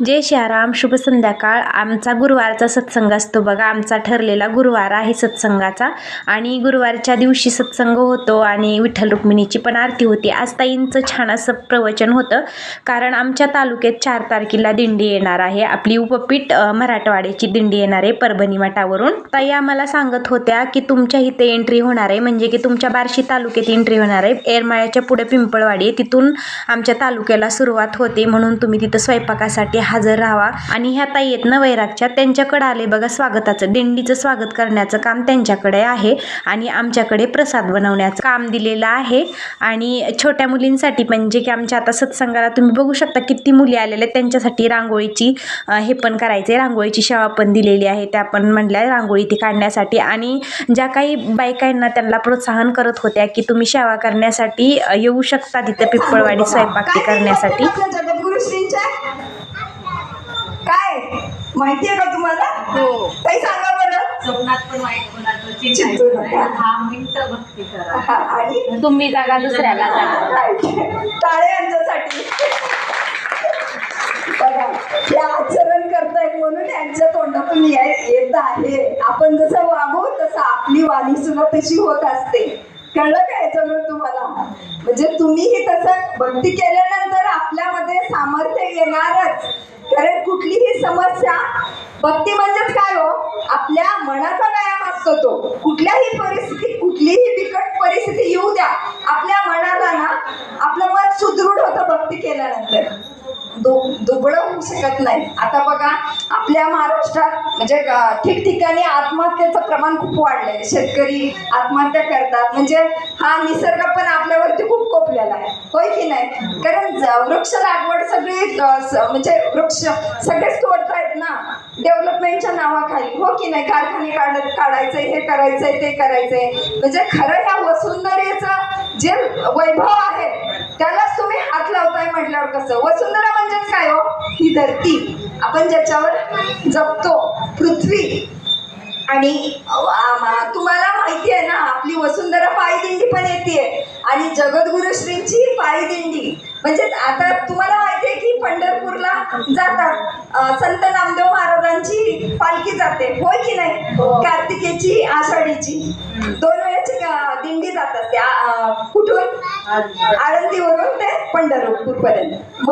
जय शिवराम शुभ संध्याकाळ. आमचा गुरुवारचा सत्संग असतो बघा. आमचा ठरलेला गुरुवार आहे सत्संगाचा. आणि गुरुवारच्या दिवशी सत्संग होतो आणि विठ्ठल रुक्मिणीची पण आरती होती. आज ताईंचं छान असं प्रवचन होतं. कारण आमच्या तालुक्यात चार तारखेला दिंडी येणार आहे. आपली उपपीठ मराठवाड्याची दिंडी येणार आहे परभणी मठावरून. ताई आम्हाला सांगत होत्या की तुमच्या इथे एंट्री होणार आहे. म्हणजे की तुमच्या बार्शी तालुक्यात एंट्री होणार आहे. एरमाळ्याच्या पुढे पिंपळवाडी तिथून आमच्या तालुक्याला सुरुवात होते. म्हणून तुम्ही तिथं स्वयंपाकासाठी हजर राहावा. आणि ह्या ताई आहेत ना वैरागच्या त्यांच्याकडे आले बघा स्वागताचं. दिंडीचं स्वागत करण्याचं काम त्यांच्याकडे आहे. आणि आमच्याकडे प्रसाद बनवण्याचं काम दिलेलं आहे. आणि छोट्या मुलींसाठी म्हणजे की आमच्या आता सत्संगाला तुम्ही बघू शकता किती मुली आलेल्या आहेत. त्यांच्यासाठी रांगोळीची हे पण करायचं रांगोळीची शाळा पण दिलेली आहे. त्या पण म्हणल्या रांगोळी ती काढण्यासाठी. आणि ज्या काही बायकांना त्यांना प्रोत्साहन करत होत्या की तुम्ही सेवा करण्यासाठी येऊ शकता तिथं पिप्पळवाडी स्वयंपाक ती करण्यासाठी काय जगद्गुरुश्रींच्या काय माहितीये का तुम्हाला? हो. काही सांगा बरं. स्वप्नात पण वाईट कोणाचं चिंतू चिंतायचं नका. नाही. दहा मिनिटं भक्ती करा. हा, आणि? तुम्ही जागा दुसऱ्याला जागा right. यांच्यासाठी. बघा हे आचरण करतायत म्हणून यांच्या तोंडातून ये- येत आहे. आपण जसं वागू तसं आपली वाणी सुद्धा तशी होत असते. कळलं का याच्यामुळे तुम्हाला? म्हणजे तुम्हीही तसं भक्ती केल्यानंतर आपल्यामध्ये सामर्थ्य येणारच. कारण कुठलीही समस्या भक्ती म्हणजेच काय हो? आपल्या मनाचा व्यायाम असतो तो. कुठल्याही परिस्थितीत कुठलीही बिकट परिस्थिती येऊ द्या. आपल्या मनाला ना आपलं मन सुदृढ होतं भक्ती केल्यानंतर. दु दुबळं होऊ शकत नाही. आता बघा आपल्या महाराष्ट्रात म्हणजे ठिकठिकाणी आत्महत्येचं प्रमाण खूप वाढलंय. शेतकरी आत्महत्या करतात. म्हणजे हा निसर्ग पण आपल्यावरती खूप कोपलेला आहे. होय की नाही? कारण वृक्ष लागवड सगळी म्हणजे वृक्ष सगळेच तोडतायत ना? डेव्हलपमेंटच्या नावाखाली. हो की नाही? कारखाने काढत काढायचंय हे करायचंय ते करायचंय. म्हणजे खरं ह्या वसुंधरेचं जे वैभव आहे त्यालाच तुम्ही हात लावताय म्हटल्यावर कसं? वसुंधरा काय हो ही धरती. आपण ज्याच्यावर जगतो पृथ्वी. आणि तुम्हाला माहिती आहे ना आपली वसुंधरा पायी दिंडी पण येते आणि जगद्गुरु श्रींची पायी दिंडी म्हणजे आता तुम्हाला माहिती आहे की पंढरपूरला जातात संत नामदेव महाराजांची पालखी जाते. होय की नाही? कार्तिकेची आषाढीची. दोन वेळेची दिंडी जात असते कुठून? आळंदीवरून. ते पंढरपूर पर्यंत